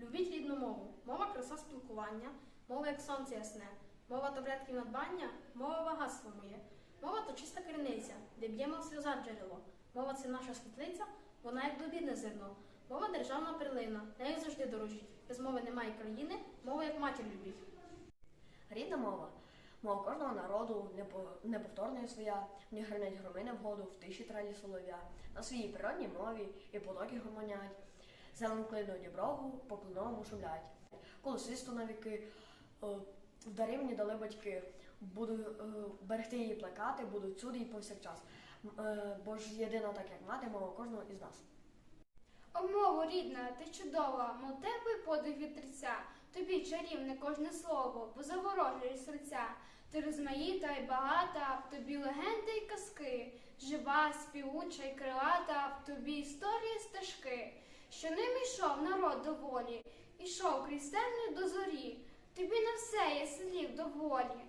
Любіть рідну мову. Мова краса спілкування, мова як сонце ясне, мова то врядків надбання, мова багатство моє. Мова то чиста криниця, де б'ємо в сльоза джерело. Мова це наша світлиця, вона як добідне зерно. Мова державна перлина, нею завжди дорожіть. Без мови немає країни, мова як матір любіть. Рідна мова. Мова кожного народу непо- неповторна своя, в ній гримять громини вгоду, в тиші трелі солов'я. На своїй природній мові і потоки гомонять, зелену клину діброгу по клиновому шумлять. Колосисту на віки, е, в дари мені дали батьки, буду е, берегти її плекати, буду всюди і повсякчас. Е, Бо ж єдина, так як мати, мова кожного із нас. О, мово рідна, ти чудова, мов теплий подих вітриця, тобі чарівне кожне слово, бо заворожує серця. Ти розмаїта й багата, в тобі легенди й казки, жива, співуча й крилата, в тобі історії стежки, що ним йшов народ до волі, ішов крізь темні до зорі, тобі на все є слів доволі.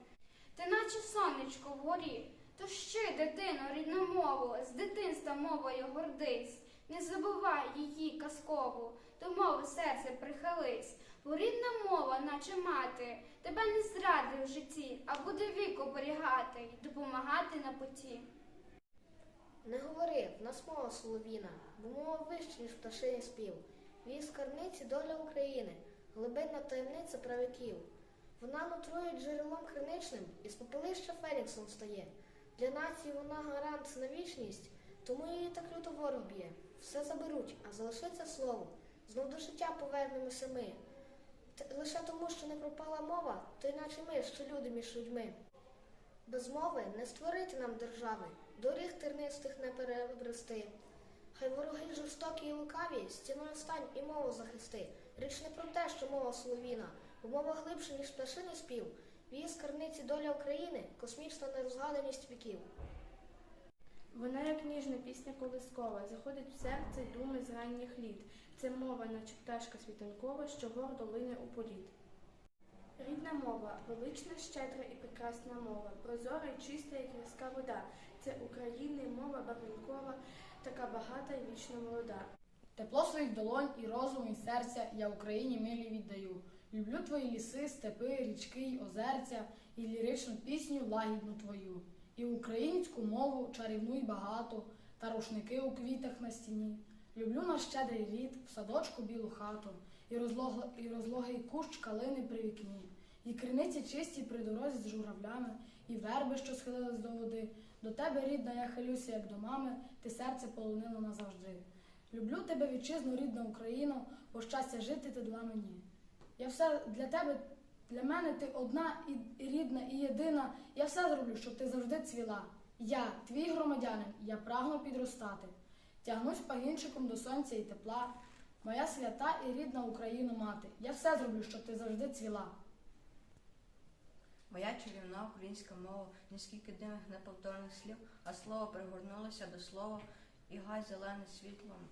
Ти наче сонечко вгорі, то ще, дитино, рідну мову, з дитинства мовою гордись, не забувай її казкову, до мови серце прихились, бо рідна мова, наче мати, тебе не зрадить в житті, а буде вік оберігати й допомагати на путі. Не говори, в нас мова соловіна, бо мова вища, ніж пташиний спів. В її скарбниці доля України, глибинна таємниця правиків. Вона нутрує джерелом криничним і з попелища Феніксом стає. Для нації вона гарант на вічність, тому її так люто ворог б'є. Все заберуть, а залишиться слово. Знов до життя повернемося ми. Т- Лише тому, що не пропала мова, то іначе ми, що люди між людьми. Без мови не створити нам держави, доріг тернистих не перебрести. Хай вороги жорстокі і лукаві, стіною стань і мову захисти. Річ не про те, що мова соловіна, бо мова глибше, ніж пташиний спів. В її скарбниці доля України, космічна нерозгаданість віків. Вона, як ніжна пісня колискова, заходить в серце думи з ранніх літ. Це мова, наче пташка світанкова, що гордо лине у політ. Рідна мова, велична, щедра і прекрасна мова, прозора і чиста, як різка вода. Це України мова барвінкова, така багата і вічно молода. Тепло своїх долонь і розуму, і серця я Україні милі віддаю. Люблю твої ліси, степи, річки й озерця, і ліричну пісню лагідну твою, і українську мову чарівну й багату, та рушники у квітах на стіні. Люблю наш щедрий рід, в садочку білу хату, і, розлого, і розлогий кущ калини при вікні, і криниці чисті при дорозі з журавлями, і верби, що схилились до води. До тебе, рідна, я хилюся, як до мами, ти серце полонило назавжди. Люблю тебе, вітчизну, рідна Україно, бо щастя жити ти дала мені. Я все для тебе, для мене ти одна і рідна, і єдина. Я все зроблю, щоб ти завжди цвіла. Я, твій громадянин, я прагну підростати. Тягнусь пагінчиком до сонця і тепла. Моя свята і рідна Україну мати. Я все зроблю, щоб ти завжди цвіла. Моя чарівна українська мова, ні скільки дивних неповторних слів, а слово пригорнулося до слова, і гай зелене світлом.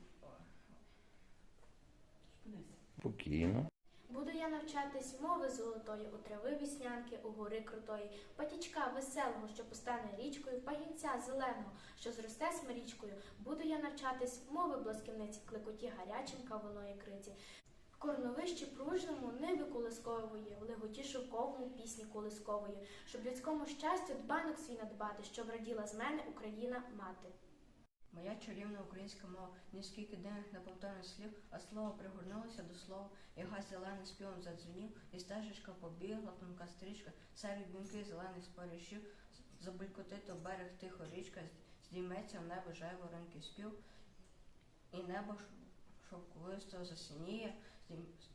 Спокійно. Буду я навчатись мови золотої, у трави віснянки, у гори крутої, патічка веселого, що постане річкою, пагінця зеленого, що зросте смирічкою. Буду я навчатись мови блискавниці, клекоті гарячим каваної криці. В корновищі пружному небі колискової, в шовковому пісні колискової, щоб людському щастю дбанок свій надбати, щоб раділа з мене Україна мати. Моя чарівна українська мова, ні скільки дивних неповторних слів, а слово пригорнулося до слова, і гай зелений співом задзвенів, і стежечка побігла, тонка стрічка, серед бінки зелених спорішів, забулькотить у берег тихо річка, здійметься в небо жайворонкий спів, і небо шовковисто засініє, здійм-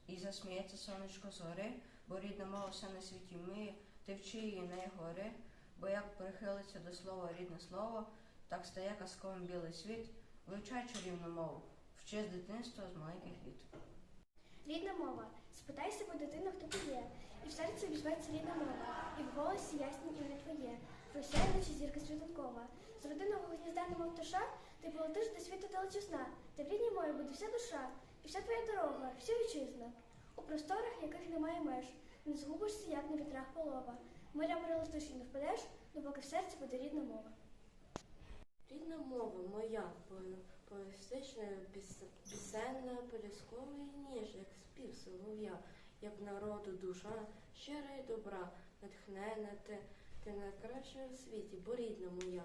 і засміється сонечко з гори, бо рідна мова все на світі миє, ти вчи її не гори, бо як прихилиться до слова рідне слово, так стає казковим білий світ, вивчай чарівну мову, вчи з дитинства з маленьких літ. Рідна мова. Спитай себе дитину, хто ти є, і в серці обізветься рідна мова, і в голосі ясні ім'я твоє, просяє наче зірка світанкова. З родинного гнізда немов пташа, ти полетиш до світу далечі сна, та в рідній мові буде вся душа, і вся твоя дорога, вся вітчизна. У просторах, яких немає меж, не згубишся, як на вітрах полова. Моря перелистиш не впадеш, допоки в серці буде рідна мова. Рідна мова моя, поетичне, піс- пісенне, поліскове і ніж, як спів солов'я, як народу душа, щира й добра, натхнена ти, ти найкраща у світі, бо рідна моя.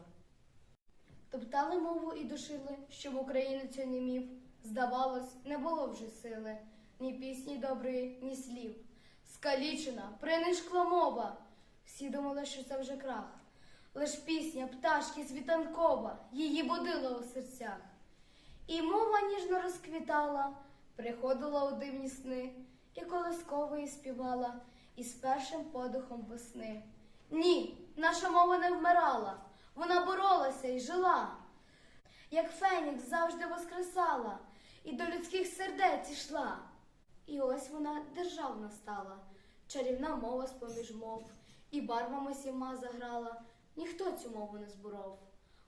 Топтали мову і душили, щоб українець не мів. Здавалось, не було вже сили, ні пісні доброї, ні слів. Скалічена, принишкла мова. Всі думали, що це вже крах. Лиш пісня пташки світанкова її будила у серцях. І мова ніжно розквітала, приходила у дивні сни, і колискової співала, із першим подихом весни. Ні, наша мова не вмирала, вона боролася і жила, як Фенікс завжди воскресала, і до людських сердець ішла. І ось вона державна стала, чарівна мова з-поміж мов, і барвами сіма заграла, ніхто цю мову не зборов.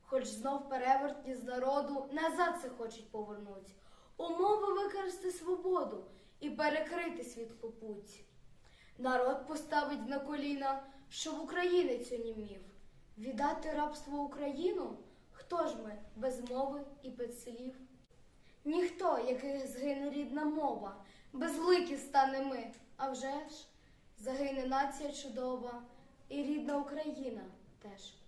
Хоч знов перевертні з народу назад це хочуть повернуть, у мови використати свободу і перекрити світлу путь. Народ поставить на коліна, щоб українець онімів. Віддати рабство Україну? Хто ж ми без мови і без слів? Ніхто, яких згине рідна мова, безликі стане ми, а вже ж загине нація чудова, і рідна Україна теж.